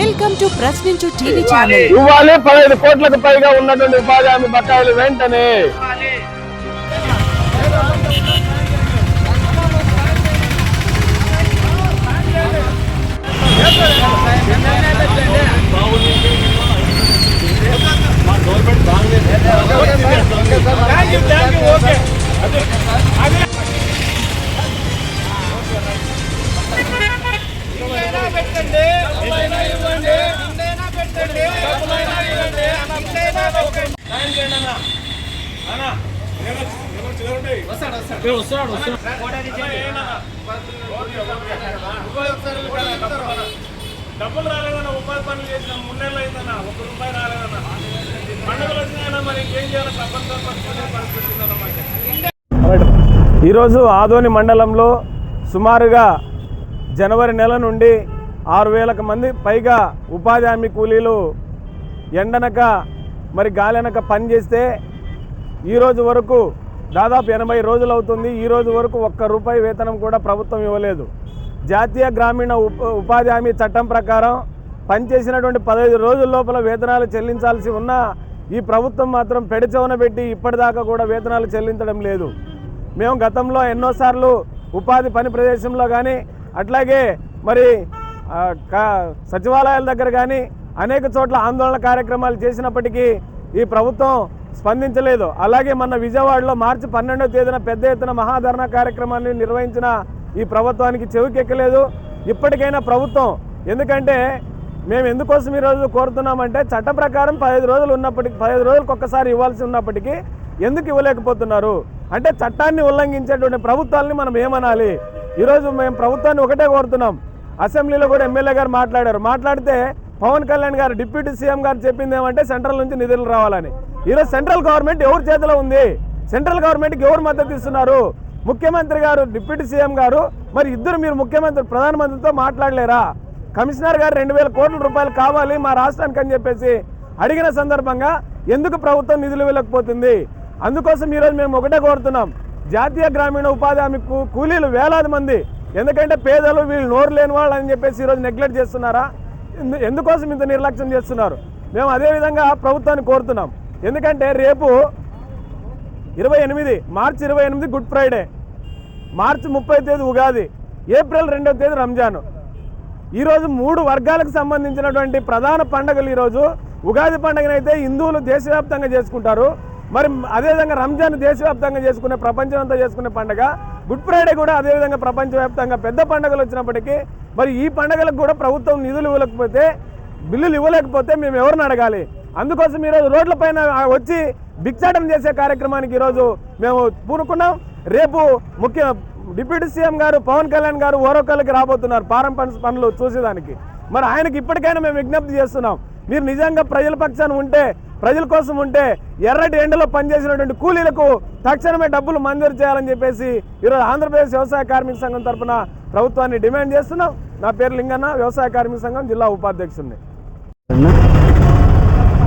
Welcome to Prashninchu TV channel ఇవ్వాలి పదహైదు కోట్లకు పైగా ఉన్నటువంటి ఉపాధి హామీ బకాయిలు వెంటనే. డబ్బులు రాలేదన్న ఉపాధి పనులు చేసిన మూడేళ్ళు అయిందన్న ఒక రూపాయి రాలేదన్న. పండుగలు వచ్చినాయన్నా మరి ఇంకేం చేయాలి? ప్రపంచం పరిస్థితి ఈరోజు ఆదోని మండలంలో సుమారుగా జనవరి నెల నుండి ఆరు వేలకు మంది పైగా ఉపాధి హామీ కూలీలు ఎండనక మరి గాలెనక పనిచేస్తే ఈరోజు వరకు దాదాపు ఎనభై రోజులు అవుతుంది. ఈ రోజు వరకు ఒక్క రూపాయి వేతనం కూడా ప్రభుత్వం ఇవ్వలేదు. జాతీయ గ్రామీణ ఉప ఉపాధి హామీ చట్టం ప్రకారం పనిచేసినటువంటి పదహైదు రోజుల లోపల వేతనాలు చెల్లించాల్సి ఉన్న ఈ ప్రభుత్వం మాత్రం పెడచవన పెట్టి ఇప్పటిదాకా కూడా వేతనాలు చెల్లించడం లేదు. మేము గతంలో ఎన్నోసార్లు ఉపాధి పని ప్రదేశంలో కానీ అట్లాగే మరి కా- సచివాలయాల దగ్గర కానీ అనేక చోట్ల ఆందోళన కార్యక్రమాలు చేసినప్పటికీ ఈ ప్రభుత్వం స్పందించలేదు. అలాగే మన విజయవాడలో మార్చి పన్నెండవ తేదీన పెద్ద ఎత్తున మహాధరణ కార్యక్రమాన్ని నిర్వహించిన ఈ ప్రభుత్వానికి చెవికెక్కలేదు. ఇప్పటికైనా ప్రభుత్వం ఎందుకంటే మేము ఎందుకోసం ఈరోజు కోరుతున్నామంటే చట్ట ప్రకారం పదహైదు రోజులు ఉన్నప్పటికీ పదహైదు రోజులకు ఒక్కసారి ఇవ్వాల్సి ఉన్నప్పటికీ ఎందుకు ఇవ్వలేకపోతున్నారు? అంటే చట్టాన్ని ఉల్లంఘించేటువంటి ప్రభుత్వాలని మనం ఏమనాలి? ఈరోజు మేము ప్రభుత్వాన్ని ఒకటే కోరుతున్నాం. అసెంబ్లీలో కూడా ఎమ్మెల్యే గారు మాట్లాడారు. మాట్లాడితే పవన్ కళ్యాణ్ గారు డిప్యూటీ సీఎం గారు చెప్పింది ఏమంటే సెంట్రల్ నుంచి నిధులు రావాలని. ఈరోజు సెంట్రల్ గవర్నమెంట్ ఎవరి చేతిలో ఉంది? సెంట్రల్ గవర్నమెంట్కి ఎవరు మద్దతు ఇస్తున్నారు? ముఖ్యమంత్రి గారు డిప్యూటీ సీఎం గారు మరి ఇద్దరు మీరు ముఖ్యమంత్రి ప్రధానమంత్రితో మాట్లాడలేరా? కమిషనర్ గారు రెండు వేల కోట్ల రూపాయలు కావాలి మా రాష్ట్రానికి అని చెప్పేసి అడిగిన సందర్భంగా ఎందుకు ప్రభుత్వం నిధులు వెళ్ళకపోతుంది అందుకోసం ఈరోజు మేము ఒకటే కోరుతున్నాం. జాతీయ గ్రామీణ ఉపాధి హామీ కూలీలు వేలాది మంది. ఎందుకంటే పేదలు వీళ్ళు నోరు లేని వాళ్ళు అని చెప్పేసి ఈరోజు నెగ్లెక్ట్ చేస్తున్నారా? ఎందుకోసం ఇంత నిర్లక్ష్యం చేస్తున్నారు? మేము అదేవిధంగా ప్రభుత్వాన్ని కోరుతున్నాం. ఎందుకంటే రేపు ఇరవై ఎనిమిది మార్చి ఇరవై ఎనిమిది గుడ్ ఫ్రైడే. మార్చి ముప్పై తేదీ ఉగాది. ఏప్రిల్ రెండవ తేదీ రంజాన్. ఈరోజు మూడు వర్గాలకు సంబంధించినటువంటి ప్రధాన పండుగలు ఈరోజు. ఉగాది పండుగనైతే హిందువులు దేశవ్యాప్తంగా చేసుకుంటారు. మరి అదేవిధంగా రంజాన్ దేశవ్యాప్తంగా చేసుకునే ప్రపంచం అంతా చేసుకునే పండుగ. గుడ్ ఫ్రైడే కూడా అదేవిధంగా ప్రపంచవ్యాప్తంగా పెద్ద పండుగలు వచ్చినప్పటికీ మరి ఈ పండుగలకు కూడా ప్రభుత్వం నిధులు ఇవ్వలేకపోతే బిల్లులు ఇవ్వలేకపోతే మేము ఎవరిని అడగాలి? అందుకోసం ఈరోజు రోడ్లపైన వచ్చి భిక్షాటన చేసే కార్యక్రమానికి ఈరోజు మేము పూనుకున్నాం. రేపు ముఖ్య డిప్యూటీ సీఎం గారు పవన్ కళ్యాణ్ గారు ఓరోకల్కి రాబోతున్నారు పారం పని పనులు చూసేదానికి. మరి ఆయనకి ఇప్పటికైనా మేము విజ్ఞప్తి చేస్తున్నాం. మీరు నిజంగా ప్రజల పక్షాన ఉంటే ప్రజల కోసం ఉంటే ఎర్రటి ఎండలో పనిచేసినటువంటి కూలీలకు తక్షణమే డబ్బులు మంజూరు చేయాలని చెప్పేసి ఈరోజు ఆంధ్రప్రదేశ్ వ్యవసాయ కార్మిక సంఘం తరపున ప్రభుత్వాన్ని డిమాండ్ చేస్తున్నాం. నా పేరు లింగన్న వ్యవసాయ కార్మిక సంఘం జిల్లా ఉపాధ్యక్షుడిని.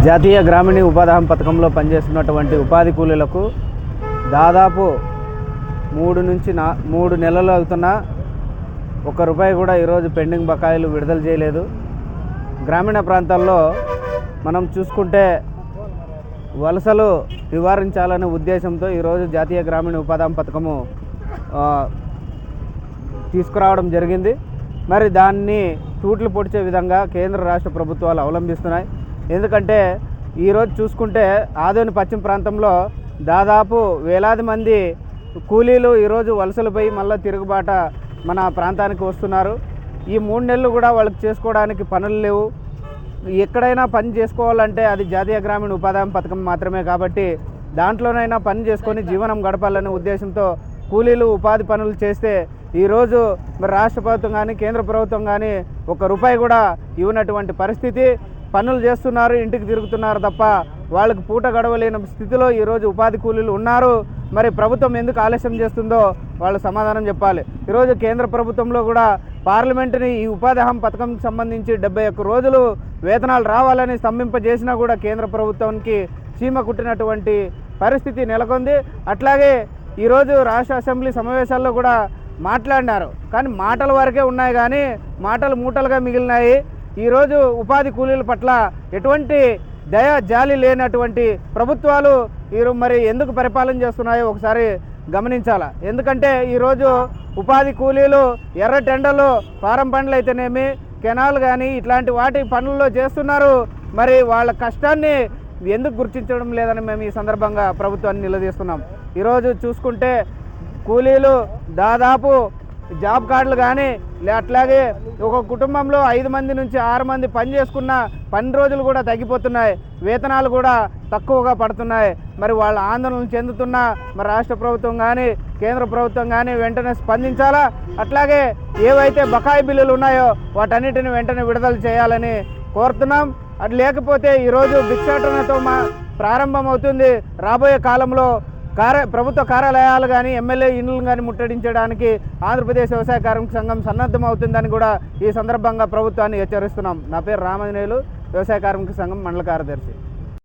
జాతీయ గ్రామీణ ఉపాధి పథకంలో పనిచేస్తున్నటువంటి ఉపాధి కూలీలకు దాదాపు మూడు నుంచి నా మూడు నెలలు అవుతున్నా ఒక్క రూపాయి కూడా ఈరోజు పెండింగ్ బకాయిలు విడుదల చేయలేదు. గ్రామీణ ప్రాంతాల్లో మనం చూసుకుంటే వలసలు నివారించాలనే ఉద్దేశంతో ఈరోజు జాతీయ గ్రామీణ ఉపాధి పథకము తీసుకురావడం జరిగింది. మరి దాన్ని తూట్లు పొడిచే విధంగా కేంద్ర రాష్ట్ర ప్రభుత్వాలు అవలంబిస్తున్నాయి. ఎందుకంటే ఈరోజు చూసుకుంటే ఆదోని పశ్చిమ ప్రాంతంలో దాదాపు వేలాది మంది కూలీలు ఈరోజు వలసలపై మళ్ళీ తిరుగుబాట మన ప్రాంతానికి వస్తున్నారు. ఈ మూడు నెలలు కూడా వాళ్ళకి చేసుకోవడానికి పనులు లేవు. ఎక్కడైనా పని చేసుకోవాలంటే అది జాతీయ గ్రామీణ ఉపాధి పథకం మాత్రమే కాబట్టి దాంట్లోనైనా పని చేసుకొని జీవనం గడపాలనే ఉద్దేశంతో కూలీలు ఉపాధి పనులు చేస్తే ఈరోజు మరి రాష్ట్ర ప్రభుత్వం కానీ కేంద్ర ప్రభుత్వం కానీ ఒక రూపాయి కూడా ఇవ్వనటువంటి పరిస్థితి. పనులు చేస్తున్నారు ఇంటికి తిరుగుతున్నారు తప్ప వాళ్ళకి పూట గడవలేని స్థితిలో ఈరోజు ఉపాధి కూలీలు ఉన్నారు. మరి ప్రభుత్వం ఎందుకు ఆలస్యం చేస్తుందో వాళ్ళు సమాధానం చెప్పాలి. ఈరోజు కేంద్ర ప్రభుత్వంలో కూడా పార్లమెంటుని ఈ ఉపాధి హామీ పథకం సంబంధించి డెబ్బై ఒక్క రోజులు వేతనాలు రావాలని స్తంభింపజేసినా కూడా కేంద్ర ప్రభుత్వానికి చీమ కుట్టినటువంటి పరిస్థితి నెలకొంది. అట్లాగే ఈరోజు రాష్ట్ర అసెంబ్లీ సమావేశాల్లో కూడా మాట్లాడినారు. కానీ మాటల వరకే ఉన్నాయి కానీ మాటలు మూటలుగా మిగిలినాయి. ఈరోజు ఉపాధి కూలీల పట్ల ఎటువంటి దయ జాలి లేనటువంటి ప్రభుత్వాలు ఈరోజు మరి ఎందుకు పరిపాలన చేస్తున్నాయో ఒకసారి గమనించాలా. ఎందుకంటే ఈరోజు ఉపాధి కూలీలు ఎర్ర టెండలు ఫారం పనులు అయితేనేమి కెనాల్ కానీ ఇట్లాంటి వాటి పనుల్లో చేస్తున్నారు. మరి వాళ్ళ కష్టాన్ని ఎందుకు గుర్తించడం లేదని మేము ఈ సందర్భంగా ప్రభుత్వాన్ని నిలదీస్తున్నాం. ఈరోజు చూసుకుంటే కూలీలు దాదాపు జాబ్ కార్డులు కానీ అట్లాగే ఒక కుటుంబంలో ఐదు మంది నుంచి ఆరు మంది పని చేసుకున్న పని రోజులు కూడా తగ్గిపోతున్నాయి. వేతనాలు కూడా తక్కువగా పడుతున్నాయి. మరి వాళ్ళ ఆందోళన చెందుతున్న మరి రాష్ట్ర ప్రభుత్వం కానీ కేంద్ర ప్రభుత్వం కానీ వెంటనే స్పందించాలా? అట్లాగే ఏవైతే బకాయి బిల్లులు ఉన్నాయో వాటన్నిటిని వెంటనే విడుదల చేయాలని కోరుతున్నాం. అది లేకపోతే ఈరోజు భిక్షాటనతో మా ప్రారంభమవుతుంది. రాబోయే కాలంలో కార్య ప్రభుత్వ కార్యాలయాలు కానీ ఎమ్మెల్యే ఇండ్లు కానీ ముట్టడించడానికి ఆంధ్రప్రదేశ్ వ్యవసాయ కార్మిక సంఘం సన్నద్ధం అవుతుందని కూడా ఈ సందర్భంగా ప్రభుత్వాన్ని హెచ్చరిస్తున్నాం. నా పేరు రామంజనేయులు వ్యవసాయ కార్మిక సంఘం మండల కార్యదర్శి.